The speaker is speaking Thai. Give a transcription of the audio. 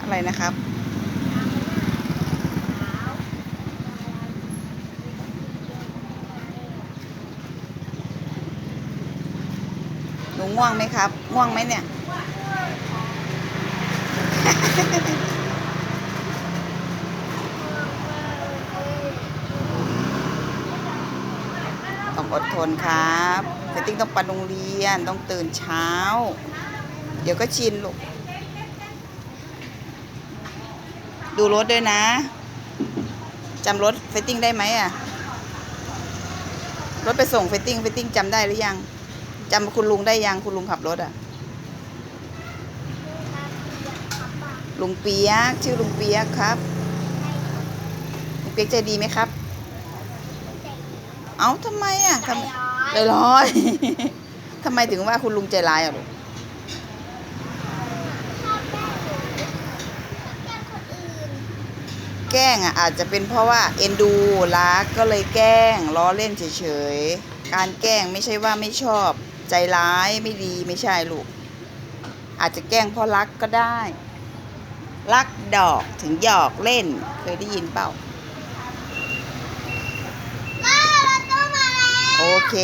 อะไรนะครับหนูง่วงไหมครับ ง่วงไหมเนี่ย อดทนครับเฟตติ้งต้องไปโรงเรียนต้องตื่นเช้า เดี๋ยวก็ชินลูก ดูรถด้วยนะจำรถเฟตติ้งได้ไหมอะ รถไปส่งเฟตติ้งเฟตติ้งจำได้หรือยังจำคุณลุงได้ยังคุณลุงขับรถอะ ลุงเปียกชื่อลุงเปียกครับ ลุงเปียกใจดีไหมครับ เอ้าทำไมอะทำใจร้อยทำไมถึงว่าคุณลุงใจร้ายอะลูกชอบแกล้งหนูแกล้งคนอื่นแกล้งอะอาจจะเป็นเพราะว่าเอ็นดูรักก็เลยแกล้งล้อเล่นเฉยๆ การแกล้งไม่ใช่ว่าไม่ชอบ ใจร้ายไม่ดีไม่ใช่ลูก อาจจะแกล้งเพราะรักก็ได้ รักดอกถึงหยอกเล่นเคยได้ยินเปล่า ว้าวเราต้องมาแล้ว โอ เค